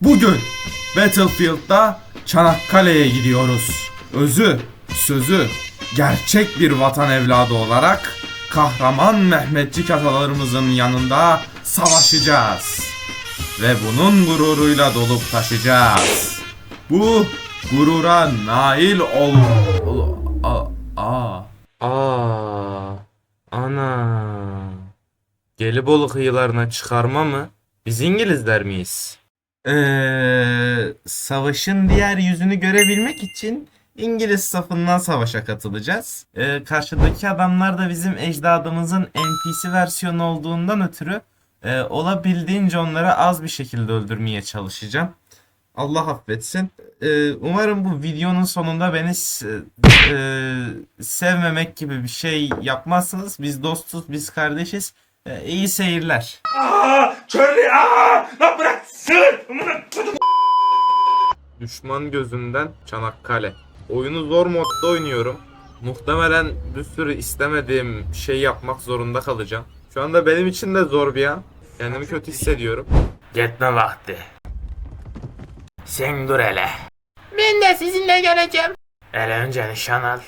Bugün Battlefield'da Çanakkale'ye gidiyoruz. Özü, sözü, gerçek bir vatan evladı olarak kahraman Mehmetçik atalarımızın yanında savaşacağız. Ve bunun gururuyla dolup taşıyacağız. Bu gurura nail ol... ol- a- Aa. Aa, ana. Gelibolu kıyılarına çıkarma mı? Biz İngilizler miyiz? Eee, savaşın diğer yüzünü görebilmek için İngiliz safından savaşa katılacağız. Ee, karşıdaki adamlar da bizim ecdadımızın NPC versiyonu olduğundan ötürü e, olabildiğince onları az bir şekilde öldürmeye çalışacağım. Allah affetsin. Ee, umarım bu videonun sonunda beni e, sevmemek gibi bir şey yapmazsınız. Biz dostuz, biz kardeşiz. Ee, iyi seyirler. Charlie aa! Lan bırak sığır! Düşman gözünden Çanakkale. Oyunu zor modda oynuyorum. Muhtemelen bir sürü istemediğim şey yapmak zorunda kalacağım. Şu anda benim için de zor bir an. Kendimi kötü hissediyorum. Gitme vakti. Sen dur hele. Ben de sizinle geleceğim. Hele önce nişan al.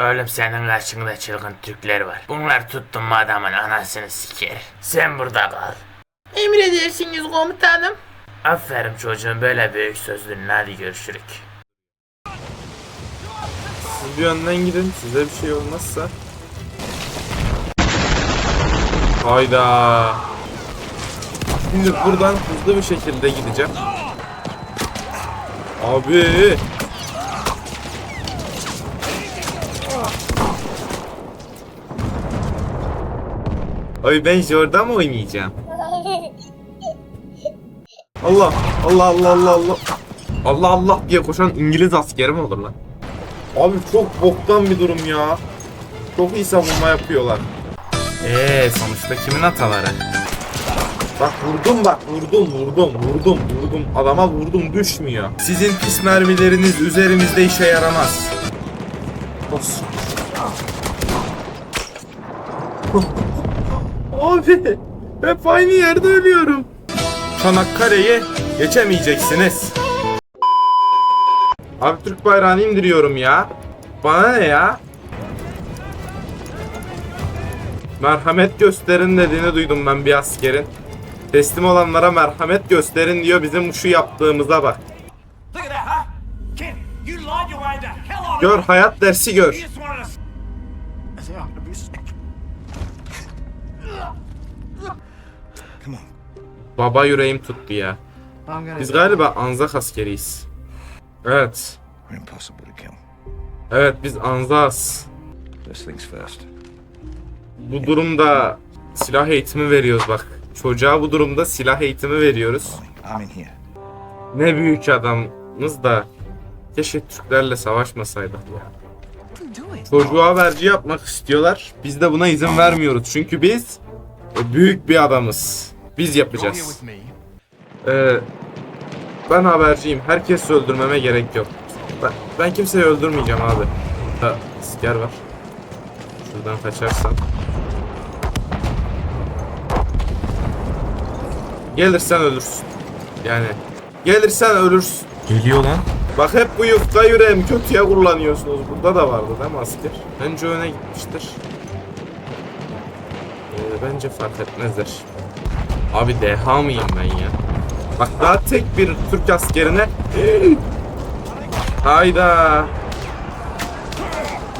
Oğlum senin karşında çılgın Türkler var. Bunlar tuttum mu adamın anasını siker. Sen burada kal. Emredersiniz komutanım. Aferin çocuğum böyle büyük sözlünün hadi görüşürük. Siz bir önden gidin. Size bir şey olmazsa. Hayda. Şimdi buradan hızlı bir şekilde gideceğim. Abi. Ay ben Jordan mı oynayacağım? Allah Allah Allah Allah Allah. Allah Allah diye koşan İngiliz askeri mi olur lan? Abi çok boktan bir durum ya. Çok iyi savunma yapıyorlar. Eee sonuçta kimin hataları? Bak vurdum bak vurdum vurdum vurdum vurdum adama vurdum düşmüyor. Sizin pis mermileriniz üzerimizde işe yaramaz. Bas. Abi hep aynı yerde ölüyorum. Çanakkale'yi geçemeyeceksiniz. Abi Türk bayrağını indiriyorum ya. Bana ne ya? Merhamet gösterin dediğini duydum ben bir askerin. Teslim olanlara merhamet gösterin diyor bizim şu yaptığımıza bak. Gör hayat dersi gör. Baba yüreğim tuttu ya. Biz galiba Anzak askeriyiz. Evet. Evet biz Anzas. First things first. Bu durumda silah eğitimi veriyoruz bak. Çocuğa bu durumda silah eğitimi veriyoruz. Ne büyük adamız da keşke Türklerle savaşmasaydık ya. Çocuğa haberci yapmak istiyorlar. Biz de buna izin vermiyoruz. Çünkü biz büyük bir adamız. Biz yapacağız. Ee, ben haberciyim. Herkesi öldürmeme gerek yok. Ben, ben kimseyi öldürmeyeceğim abi. Ha, asker var. Şuradan kaçarsan. Gelirsen ölürsün. Yani gelirsen ölürsün. Geliyor lan. Bak hep bu yufka yüreğim kötüye kullanıyorsunuz. Burada da vardı değil mi asker? Bence öne gitmiştir. Ee, bence fark etmezler. Abi deha mıyım ben ya? Bak daha tek bir Türk askerine... Hayda.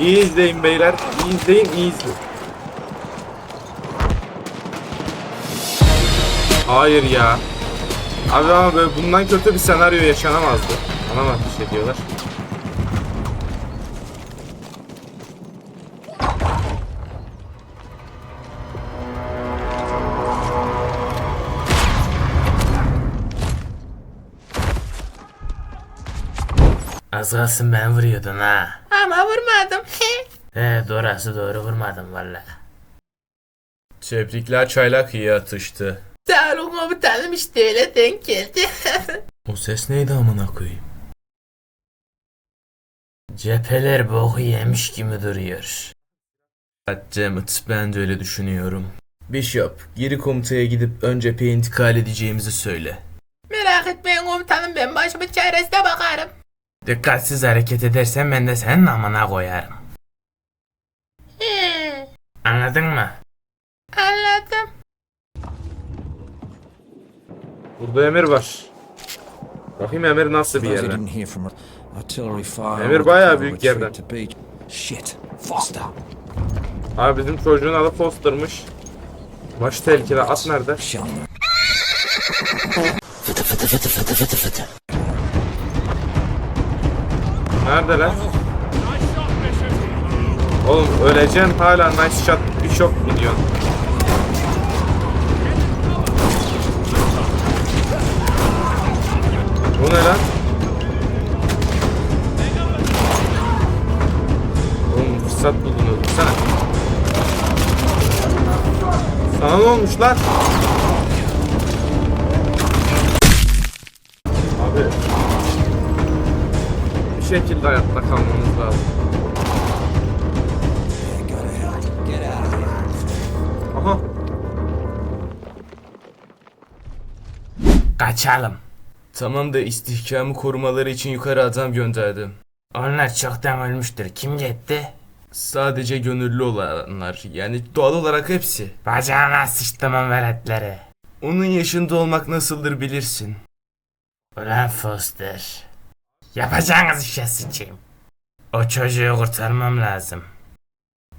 İyi izleyin beyler. İyi izleyin, iyi izleyin. Hayır ya. Abi ama böyle bundan kötü bir senaryo yaşanamazdı. Bana mı ateş ediyorlar? Az kalsın ben vuruyordun ha. Ama vurmadım. He doğrusu doğru vurmadım valla. Tebrikler çaylak iyi atıştı. Sağ olun komutanım işte öyle denk geldi. O ses neydi amına koyayım? Cepheler boku yemiş gibi duruyor. Goddammit ben de öyle düşünüyorum. Bishop, geri komutaya gidip ön cepheye intikal edeceğimizi söyle. Merak etmeyin komutanım ben başımın çaresine bakarım. Dikkatsiz hareket edersen ben de senin amına koyarım. Anladın mı? Anladım. Burada Emir var. Bakayım Emir nasıl bir Those artillery fire. Emir bayağı büyük yerden. Shit. Foster. Abi bizim çocuğun adı Foster'mış. Baş tehlikeli at nerede? Showing them. Nerede lan? Oğlum öleceksin hala nice shot bir shot milyon. Bu ne lan? Buldun öldürsene. Sana ne olmuş lan? Abi bir şekilde hayatta kalmamız lazım. Aha. Kaçalım. Tamam da istihkamı korumaları için yukarı adam gönderdim. Onlar çoktan ölmüştür. Kim gitti? Sadece gönüllü olanlar yani doğal olarak hepsi. Bacağına sıçtımın veletleri. Onun yaşında olmak nasıldır bilirsin. Ulan Foster. Yapacağınız işe sıçayım. O çocuğu kurtarmam lazım.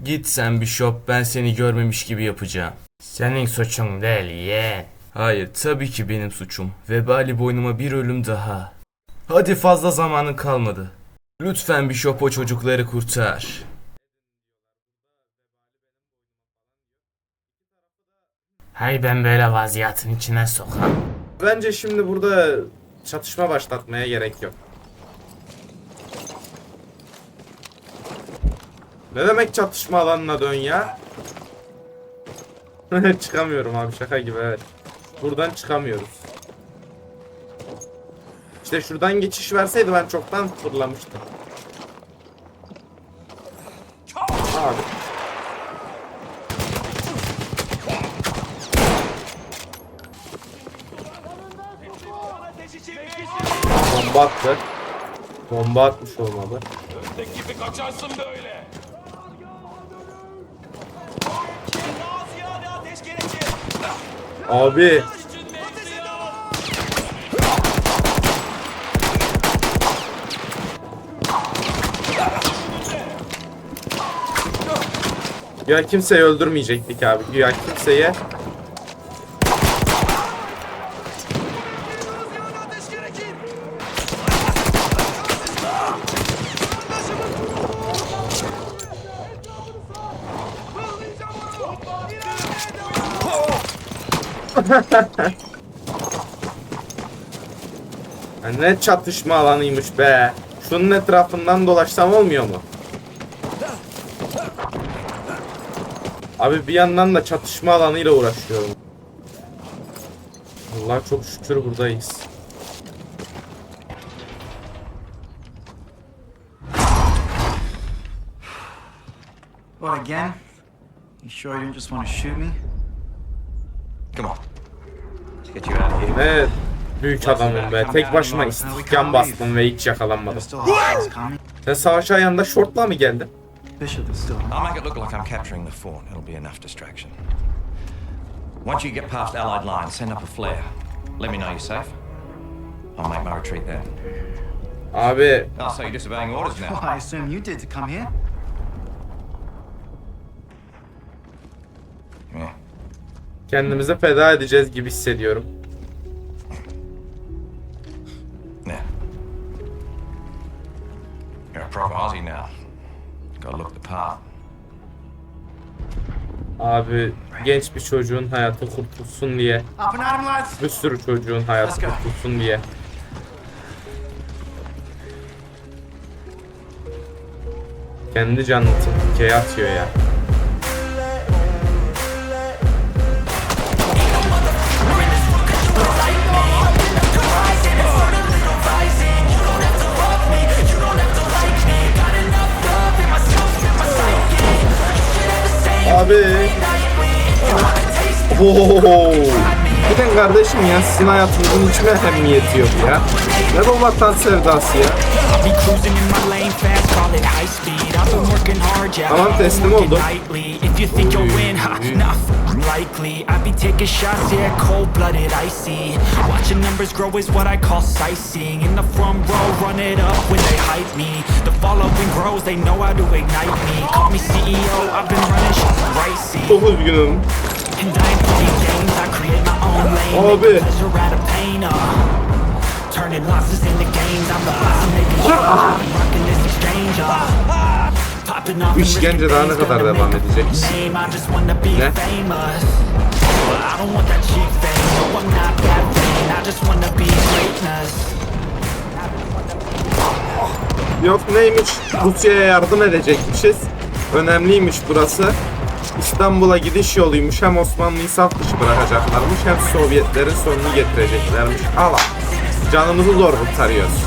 Git sen Bishop ben seni görmemiş gibi yapacağım. Senin suçun değil yeğen. Hayır tabii ki benim suçum. Vebali boynuma bir ölüm daha. Hadi fazla zamanın kalmadı. Lütfen Bishop o çocukları kurtar. Hay ben böyle vaziyetin içine sokam. Bence şimdi burada çatışma başlatmaya gerek yok. Ne demek çatışma alanına dön ya? Çıkamıyorum abi şaka gibi evet. Buradan çıkamıyoruz. İşte şuradan geçiş verseydi ben çoktan fırlamıştım. Bomba attı. Bomba atmış olmalı. Gibi kaçarsın böyle. Abi. Ya kimseyi öldürmeyecektik abi. Ya kimseye Ya ne çatışma alanıymış be. Şunun etrafından dolaşsam olmuyor mu? Abi bir yandan da çatışma alanıyla uğraşıyorum. Allah çok şükür buradayız. What again? You sure you didn't just want to shoot me? Come on. Of here. Ne büyük adamım be. Tek başıma istihkam bastım ve hiç yakalanmadım. Sen savaşa yanında şortla mı geldin? I'll make it look like I'm capturing the fort. It'll be enough distraction. Once you get past Allied lines, send up a flare. Let me know you're safe. I'll make my retreat there. Abi Oh, so you're disobeying orders Well, now? I assume you did to come here. Kendimizi feda edeceğiz gibi hissediyorum. Yeah. You're a proper Aussie now. Gotta look the part. Abi genç bir çocuğun hayatı kurtulsun diye, bir sürü çocuğun hayatı kurtulsun diye. Kendi canını tehlikeye atıyor ya. Abi. Oo. Gidin kardeşim ya sizin hayatınızın hiç mi ehemmiyeti yok ya? Ne bu vatan sevdası ya? Tamam, teslim oldum. unlikely. I be taking shots, yeah, cold blooded, icy. Watching numbers grow is what I call sightseeing. In the front row, run it up when they hype me. The following grows, they know how to ignite me. Call me CEO, I've been running shit right, see. 9 günüm. And I ain't playing games, I create my own lane. Abi. Turning Bu işkence daha ne kadar devam edecek? Ne? Yok neymiş? Rusya'ya yardım edecekmişiz. Önemliymiş burası. İstanbul'a gidiş yoluymuş. Hem Osmanlı'yı saf dışı bırakacaklarmış hem Sovyetlerin sonunu getireceklermiş. Allah. Canımızı zor kurtarıyoruz.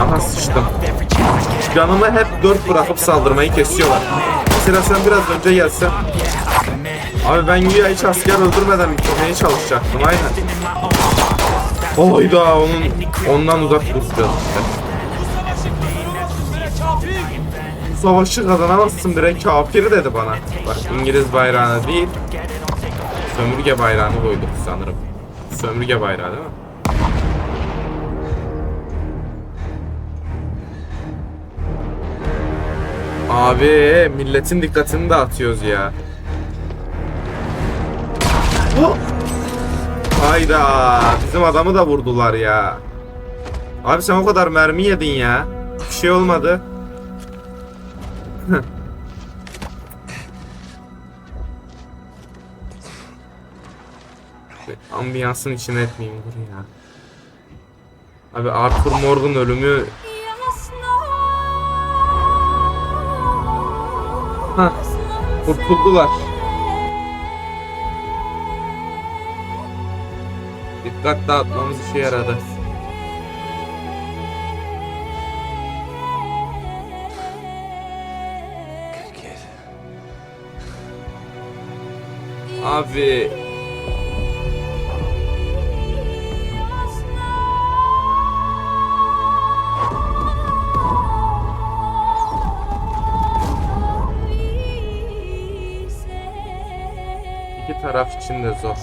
Aha sıçtım. Canımı hep dört bırakıp saldırmayı kesiyorlar. Mesela sen biraz önce gelsen. Abi ben güya hiç asker öldürmeden bitirmeye çalışacaktım aynen. Oyda onun ondan uzak duracağız işte. Savaşı kazanamazsın bre kafir dedi bana. Bak İngiliz bayrağını değil sömürge bayrağını koyduk sanırım. Sömürge bayrağı değil mi? Abi milletin dikkatini dağıtıyoruz ya. Hayda bizim adamı da vurdular ya. Abi sen o kadar mermi yedin ya. Bir şey olmadı. Ambiyansın içine etmeyeyim dur ya. Abi Arthur Morgan ölümü Hah, kurtuldular. Dikkat dağıtmamız işe yaradı. Abi taraf için de zor.